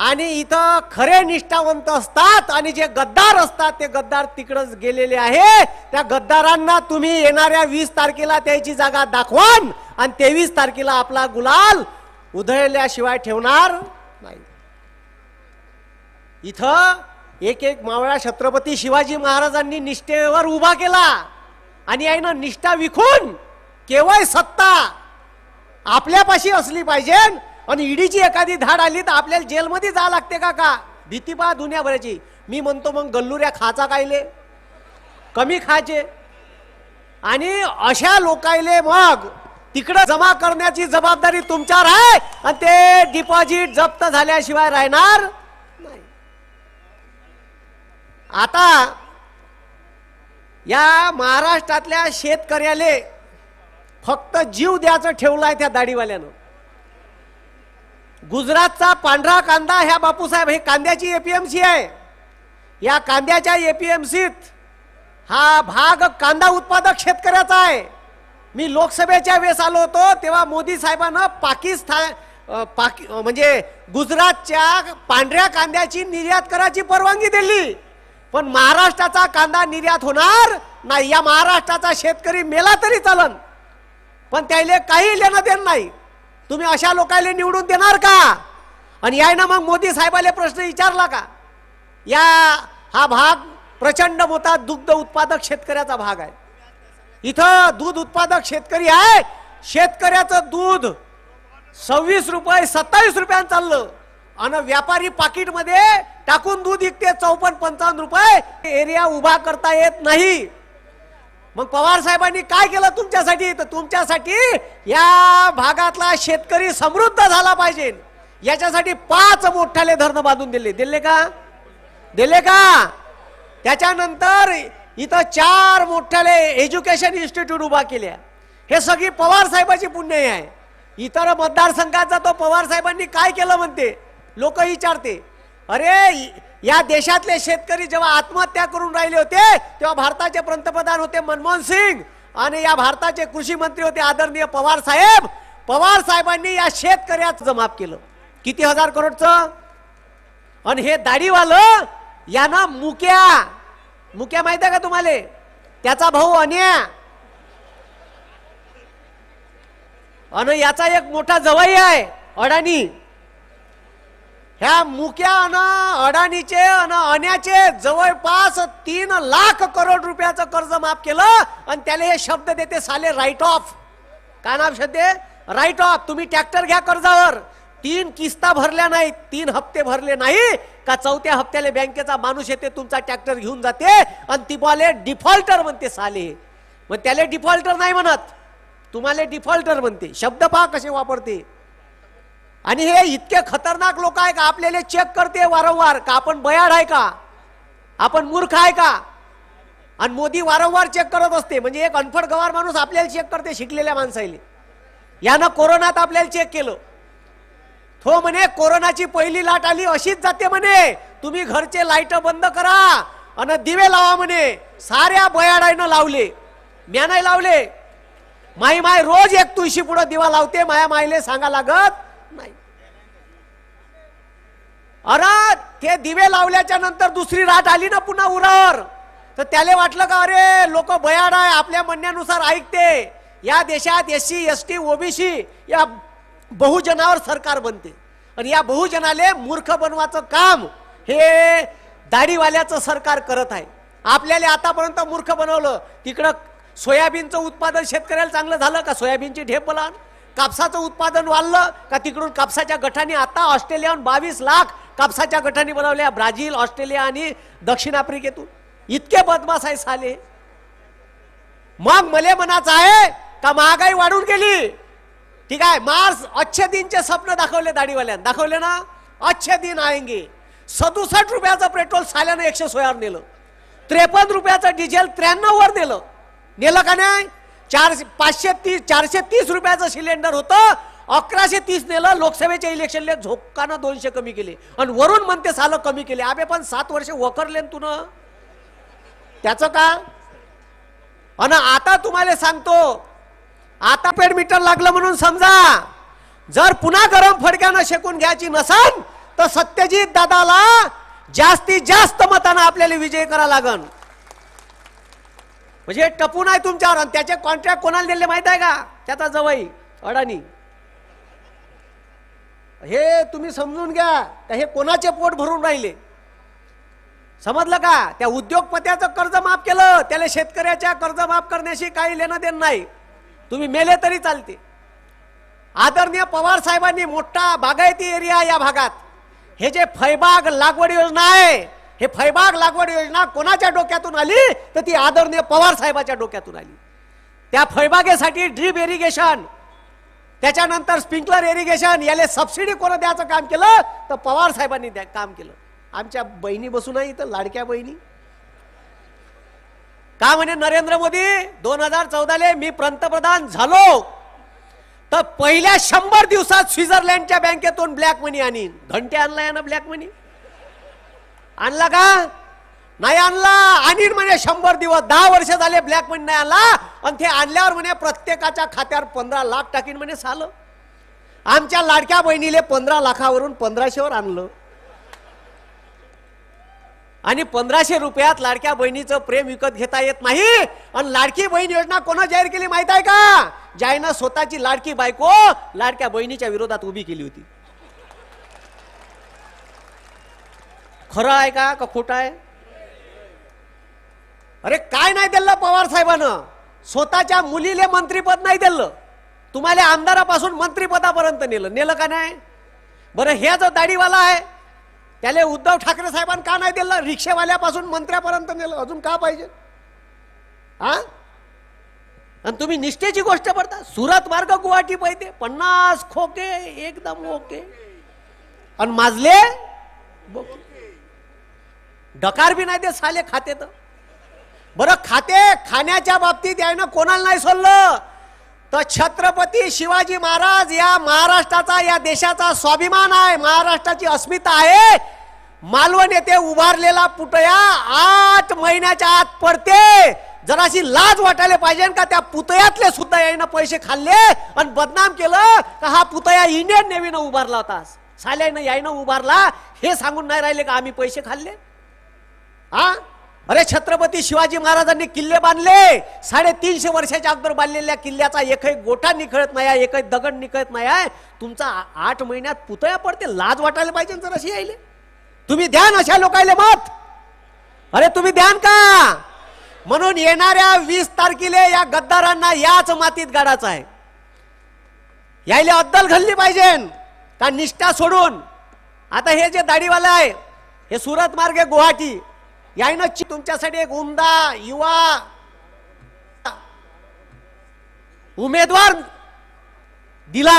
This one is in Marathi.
आणि इथं खरे निष्ठावंत असतात आणि जे गद्दार असतात ते गद्दार तिकडच गेलेले आहे. त्या गद्दारांना तुम्ही येणाऱ्या वीस तारखेला त्याची जागा दाखवान आणि तेवीस तारखेला आपला गुलाल उधळल्याशिवाय ठेवणार नाही. इथं एक एक मावळा छत्रपती शिवाजी महाराजांनी निष्ठेवर उभा केला आणि आहे ना निष्ठा विकून केवळ सत्ता आपल्यापाशी असली पाहिजे. आणि ईडीची एखादी धाड आली तर आपल्याला जेलमध्ये जा लागते का का? भीती पहा दुनियाभराची. मी म्हणतो मग गल्लुऱ्या खाचा कायले? कमी खायचे आणि अशा लोकायले मग तिकडं जमा करण्याची जबाबदारी तुमच्यावर आहे आणि ते डिपॉझिट जप्त झाल्याशिवाय राहणार नाही. आता या महाराष्ट्रातल्या शेतकऱ्याले फक्त जीव द्यायचं ठेवलाय त्या दाढीवाल्यानं. गुजरातचा पांढरा कांदा ह्या बापूसाहेब हे कांद्याची एपीएमसी आहे. या कांद्याच्या एपीएमसीत हा भाग कांदा उत्पादक शेतकऱ्याचा आहे. मी लोकसभेच्या वेळेस आलो होतो तेव्हा मोदी साहेबांना पाकिस्तान पाकि म्हणजे गुजरातच्या पांढऱ्या कांद्याची निर्यात करायची परवानगी दिली. पण महाराष्ट्राचा कांदा निर्यात होणार नाही. या महाराष्ट्राचा शेतकरी मेला तरी चालन. पण त्याला काही लेणं देणं नाही. तुम्ही अशा लोकांना निवडून देणार का? आणि यायनं मग मोदी साहेबाला प्रश्न विचारला का? या हा भाग प्रचंड मोठा दुग्ध उत्पादक शेतकऱ्याचा भाग आहे. इथं दूध उत्पादक शेतकरी आहे. शेतकऱ्याचं दूध सव्वीस रुपये सत्तावीस रुपयानं चाललं. आणि व्यापारी पाकिटमध्ये टाकून दूध विकते चौपन्न पंचावन्न रुपये. एरिया उभा करता येत नाही. मग पवार साहेबांनी काय केलं तुमच्यासाठी? तर तुमच्यासाठी या भागातला शेतकरी समृद्ध झाला पाहिजे. याच्यासाठी पाच मोठाले धरणं बांधून दिले. दिले का? दिले का? त्याच्यानंतर इथं चार मोठ्याले एज्युकेशन इन्स्टिट्यूट उभा केल्या. हे सगळी पवार साहेबाची पुण्य आहे. इतर मतदारसंघाचा तो पवार साहेबांनी काय केलं म्हणते? लोक विचारते. अरे या देशातले शेतकरी जेव्हा आत्महत्या करून राहिले होते तेव्हा भारताचे पंतप्रधान होते मनमोहन सिंग आणि या भारताचे कृषी मंत्री होते आदरणीय पवार साहेब. पवार साहेबांनी या शेतकऱ्याचं माफ केलं. किती हजार करोडचं? आणि हे दाढीवालं यांना मुक्या मुक्या माहिती आहे का तुम्हाला? त्याचा भाऊ अन्या. आणि याचा एक मोठा जवाई आहे अडाणी. ह्या मुक्या अन अडाणीचे अन अन्याचे जवळपास तीन लाख करोड रुपयाचं कर्ज माफ केलं आणि त्याला हे शब्द देते साले राईट ऑफ काय नाव शब्द राईट ऑफ तुम्ही ट्रॅक्टर घ्या कर्जावर. तीन किस्ता भरल्या नाही तीन हप्ते भरले नाही का चौथ्या हप्त्याला बँकेचा माणूस येते तुमचा ट्रॅक्टर घेऊन जाते आणि ती बॉले डिफॉल्टर म्हणते साले. मग त्याला डिफॉल्टर नाही म्हणत. तुम्हाला डिफॉल्टर म्हणते. शब्द पहा कसे वापरते. आणि हे इतके खतरनाक लोक आहे का आपल्याला चेक करते वारंवार का आपण बयाड आहे का? आपण मूर्ख आहे का? आणि मोदी वारंवार चेक करत असते. म्हणजे एक अनफड गवार माणूस आपल्याला चेक करते शिकलेल्या माणसाईले. यानं कोरोनात आपल्याला चेक केलं. तो म्हणे कोरोनाची पहिली लाट आली अशीच जाते म्हणे. तुम्ही घरचे लाइट बंद करा आणि दिवे लावा म्हणे. साऱ्या बयाडायनं लावले. म्या नाही लावले. माई माय रोज एक तुळशी पुढं दिवा लावते. माया मायले सांगा लागत नाही अरे ते दिवे लावल्याच्या नंतर दुसरी रात आली ना पुन्हा उरावर. तर त्याला वाटलं का अरे लोक बयाड आहे आपल्या म्हणण्यानुसार ऐकते. या देशात S C S T OBC या बहुजनावर सरकार बनते. आणि या बहुजनाले मूर्ख बनवाचं काम हे दाढीवाल्याचं सरकार करत आहे. आपल्याला आतापर्यंत मूर्ख बनवलं. तिकडं सोयाबीनचं उत्पादन शेतकऱ्याला चांगलं झालं का? सोयाबीनची ढेप बोला. कापसाचं उत्पादन वाढलं का तिकडून कापसाच्या गटाने आता ऑस्ट्रेलियाहून बावीस लाख कापसाच्या गटाने बनवल्या ब्राझील ऑस्ट्रेलिया आणि दक्षिण आफ्रिकेतून. इतके बदमाश आहे साले. मग मले मनाचं आहे का महागाई वाढून गेली? ठीक आहे मार्स अच्छे दिनचे स्वप्न दाखवले दाढीवाल्यानं. दाखवले ना? अच्छे दिन आएंगे. सदुसष्ट रुपयाचं पेट्रोल साल्यानं एकशे सोळावर नेलं. त्रेपन्न रुपयाचं डिझेल त्र्याण्णववर नेलं. नेलं का नाही? चारशे पाचशे तीस चारशे तीस रुपयाचं सिलेंडर होतं. अकराशे तीस नेलं लोकसभेच्या इलेक्शनला झोकानं दोनशे कमी केले. आणि वरून म्हणते सालं कमी केले. आबे पण सात वर्ष वखरले तू न? त्याचं का? अन आता तुम्हाला सांगतो आता पेड मीटर लागलं म्हणून समजा जर पुन्हा गरम फडक्यानं शेकून घ्यायची नसन तर सत्यजित दादाला जास्तीत जास्त मतानं आपल्याला विजय करा लागन. म्हणजे टपून आहे तुमच्यावर आणि त्याचे कॉन्ट्रॅक्ट कोणाला दिले माहीत आहे का? त्याचा जवळ अडाणी. हे तुम्ही समजून घ्या का हे कोणाचे पोट भरून राहिले? समजलं का? त्या उद्योगपत्याचं कर्ज माफ केलं त्याला शेतकऱ्याच्या कर्ज माफ करण्याशी काही लेणं देणं नाही. तुम्ही मेले तरी चालते. आदरणीय पवार साहेबांनी मोठा बागायती एरिया या भागात. हे जे फैबाग लागवड योजना आहे हे फैबाग लागवड योजना कोणाच्या डोक्यातून आली? तर ती आदरणीय पवार साहेबाच्या डोक्यातून आली. त्या फैबागेसाठी ड्रीप इरिगेशन त्याच्यानंतर स्प्रिंकलर इरिगेशन याला सबसिडी कोण द्यायचं काम केलं? तर पवार साहेबांनी काम केलं. आमच्या बहिणी बसून आहे इथं लाडक्या बहिणी. का म्हणे नरेंद्र मोदी दोन हजार चौदाले मी पंतप्रधान झालो. तर पहिल्या शंभर दिवसात स्वित्झर्लंडच्या बँकेतून ब्लॅक मनी आणीन. घंटे आणला यानं ब्लॅक मनी? आणला का? नाही आणला. आणीन म्हणे शंभर दिवस दहा वर्ष झाले ब्लॅक मनी नाही आणला. आणि ते आणल्यावर म्हणे प्रत्येकाच्या खात्यावर पंधरा लाख टाकीन म्हणे झालं आमच्या लाडक्या बहिणीले पंधरा लाखावरून पंधराशेवर आणलं. आणि पंधराशे रुपयात लाडक्या बहिणीचं प्रेम विकत घेता येत नाही. आणि लाडकी बहीण योजना कोणा जाहीर केली माहीत आहे का? ज्यानं स्वतःची लाडकी बायको लाडक्या बहिणीच्या विरोधात उभी केली होती. खरं आहे का का खोटं आहे? अरे काय नाही दिलं पवार साहेबानं? स्वतःच्या मुलीले मंत्रीपद नाही दिलं. तुम्हाला आमदारापासून मंत्रीपदापर्यंत नेलं. नेलं का नाही? बरं हे जो दाढीवाला आहे त्याला उद्धव ठाकरे साहेबांना का नाही दिलं? रिक्षेवाल्यापासून मंत्र्यापर्यंत नेलं. अजून का पाहिजे? हा आणि तुम्ही निष्ठेची गोष्ट पडता. सुरत मार्ग गुवाहाटी पाहिजे. पन्नास खोके एकदम ओके. आणि माजले? बोके. डकार बी नाही ते साले खाते तर. बरं खाते खाण्याच्या बाबतीत यायनं कोणाला नाही सोडलं. तर छत्रपती शिवाजी महाराज या महाराष्ट्राचा या देशाचा स्वाभिमान आहे. महाराष्ट्राची अस्मिता आहे. मालवण येथे उभारलेला पुतळ्या आठ महिन्याच्या आत पडते. जराशी लाज वाटायला पाहिजे का त्या पुतळ्यातले सुद्धा यायनं पैसे खाल्ले आणि बदनाम केलं का हा पुतळ्या इंडियन नेव्हीनं उभारला होता. साल्यानं यायनं उभारला. हे सांगून नाही राहिले का आम्ही पैसे खाल्ले? हा? अरे छत्रपती शिवाजी महाराजांनी किल्ले बांधले. साडेतीनशे वर्षाच्या अगोदर बांधलेल्या किल्ल्याचा एकही गोठा निखळत नाही आहे, एकही दगड निखळत नाही आहे. तुमचा आठ महिन्यात पुतळ्या पडते लाज वाटायला पाहिजे जर अशी यायले. तुम्ही द्यान अशा लोकायले मत. अरे तुम्ही द्यान का? म्हणून येणाऱ्या वीस तारखेला या गद्दारांना याच मातीत गाडायचं आहे. यायला अद्दल घालली पाहिजे. का निष्ठा सोडून? आता हे जे दाढीवाला आहे हे सुरत मार्गे गुवाहाटी. यायनं ची- तुमच्यासाठी एक उमदा युवा उमेदवार दिला.